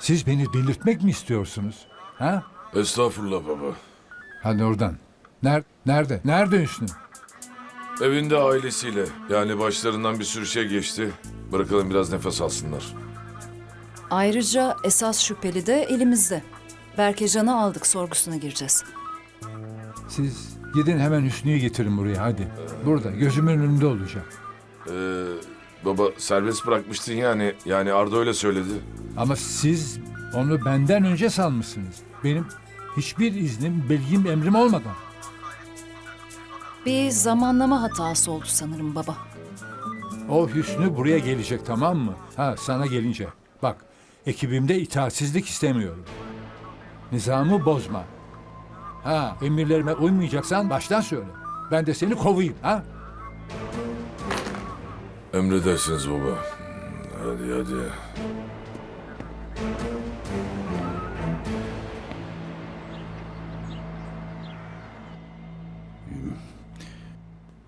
Siz beni delirtmek mi istiyorsunuz? Ha? Estağfurullah baba. Hadi oradan. Ner nerede? Nerede Hüsnü? Evinde ailesiyle. Yani başlarından bir sürü şey geçti. Bırakalım biraz nefes alsınlar. Ayrıca esas şüpheli de elimizde. Berkecan'ı aldık sorgusuna gireceğiz. Siz gidin hemen Hüsnü'yü getirin buraya hadi. Burada gözümün önünde olacak. Ee, baba serbest bırakmıştın yani. Yani Arda öyle söyledi. Ama siz onu benden önce salmışsınız. Benim hiçbir iznim, bilgim, emrim olmadan. Bir zamanlama hatası oldu sanırım baba. O Hüsnü buraya gelecek tamam mı? Ha sana gelince. Bak ekibimde itaatsizlik istemiyorum. Nizamı bozma. Ha emirlerime uymayacaksan baştan söyle. Ben de seni kovayım ha. Emredersiniz baba. Hadi hadi.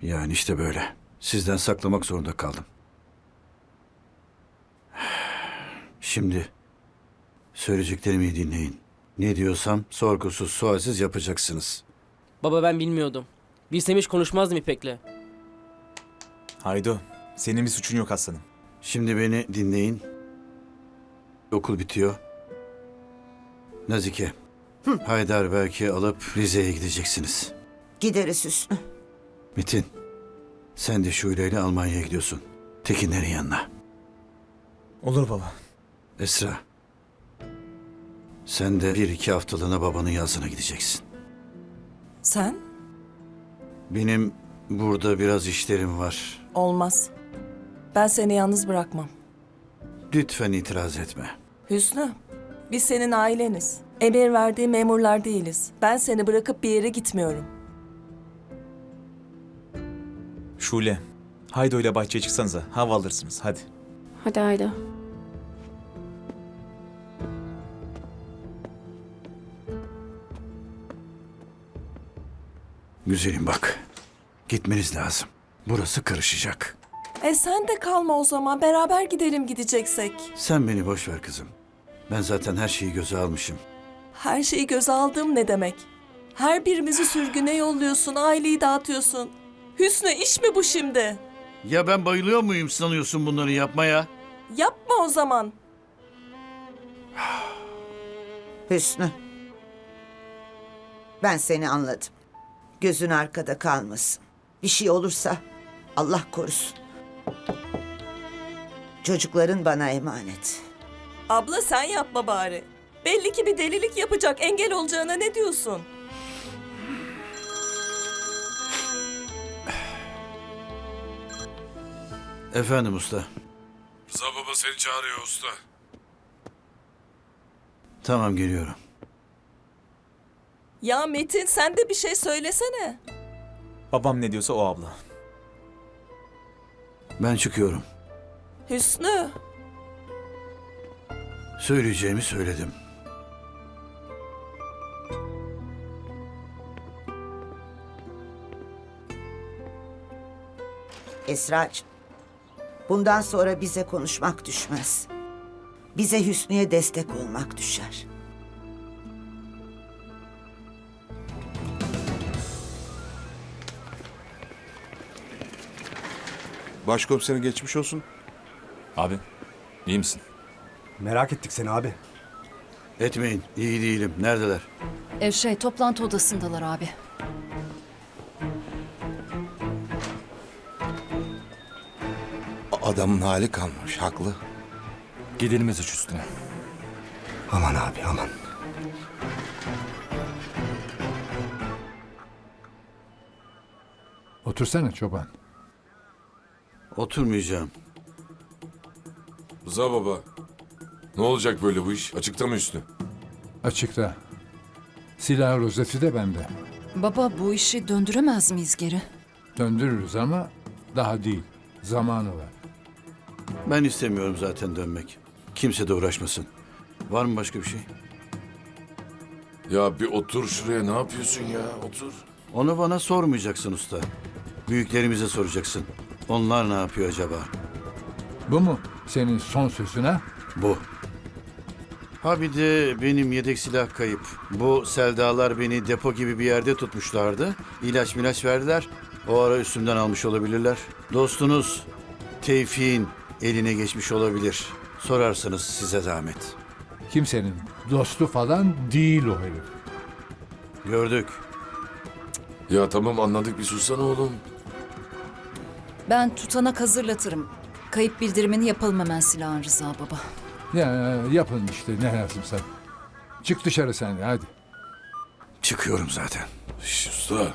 Yani işte böyle. Sizden saklamak zorunda kaldım. Şimdi söyleyeceklerimi iyi dinleyin. Ne diyorsam sorgusuz sualsiz yapacaksınız. Baba ben bilmiyordum. Bilsem hiç konuşmazdım İpek'le. Haydo, senin bir suçun yok aslanım. Şimdi beni dinleyin. Okul bitiyor. Nazike. Haydar belki alıp Rize'ye gideceksiniz. Gideriz Hüsnü. Metin. Sen de Şule ile Almanya'ya gidiyorsun. Tekinlerin yanına. Olur baba. Esra. Sen de bir iki haftalığına babanın yazına gideceksin. Sen? Benim burada biraz işlerim var. Olmaz. Ben seni yalnız bırakmam. Lütfen itiraz etme. Hüsnü, biz senin aileniz. Emir verdiği memurlar değiliz. Ben seni bırakıp bir yere gitmiyorum. Şule, Haydo ile bahçeye çıksanıza. Hava alırsınız, hadi. Hadi Ayda. Güzelim bak. Gitmeniz lazım. Burası karışacak. E sen de kalma o zaman. Beraber gidelim gideceksek. Sen beni boş ver kızım. Ben zaten her şeyi göze almışım. Her şeyi göze aldığım ne demek? Her birimizi sürgüne yolluyorsun, aileyi dağıtıyorsun. Hüsnü iş mi bu şimdi? Ya ben bayılıyor muyum sanıyorsun bunları yapmaya? Yapma o zaman. Hüsnü. Ben seni anladım. Gözün arkada kalmasın. Bir şey olursa Allah korusun. Çocukların bana emanet. Abla sen yapma bari. Belli ki bir delilik yapacak, engel olacağına ne diyorsun? Efendim usta. Rıza baba seni çağırıyor usta. Tamam geliyorum. Ya Metin sen de bir şey söylesene. Babam ne diyorsa o abla. Ben çıkıyorum. Hüsnü. Söyleyeceğimi söyledim. Esra'cığım. Bundan sonra bize konuşmak düşmez. Bize Hüsnü'ye destek olmak düşer. Başkomiserin geçmiş olsun. Abi, iyi misin? Merak ettik seni abi. Etmeyin. iyi değilim. Neredeler? Ev şey toplantı odasındalar abi. Adamın hali kalmış, haklı. Gidelim Özüç üstüne. Aman abi, aman. Otursana çoban. Oturmayacağım. Rıza baba. Ne olacak böyle bu iş? Açıkta mı üstü? Açıkta. Silah rozeti de bende. Baba bu işi döndüremez miyiz geri? Döndürürüz ama daha değil. Zamanı var. Ben istemiyorum zaten dönmek. Kimse de uğraşmasın. Var mı başka bir şey? Ya bir otur şuraya ne yapıyorsun ya? Otur. Onu bana sormayacaksın usta. Büyüklerimize soracaksın. Onlar ne yapıyor acaba? Bu mu senin son sözün ha? Bu. Ha bir de benim yedek silah kayıp. Bu Seldalar beni depo gibi bir yerde tutmuşlardı. İlaç milaç verdiler. O ara üstümden almış olabilirler. Dostunuz Tevfik'in eline geçmiş olabilir. Sorarsanız size zahmet. Kimsenin dostu falan değil o herif. Gördük. Ya tamam anladık bir sussana oğlum. Ben tutanak hazırlatırım. Kayıp bildirimini yapalım hemen silahın Rıza baba. Ya yapın işte ne lazımsa. Çık dışarı sen de hadi. Çıkıyorum zaten. Şş, usta.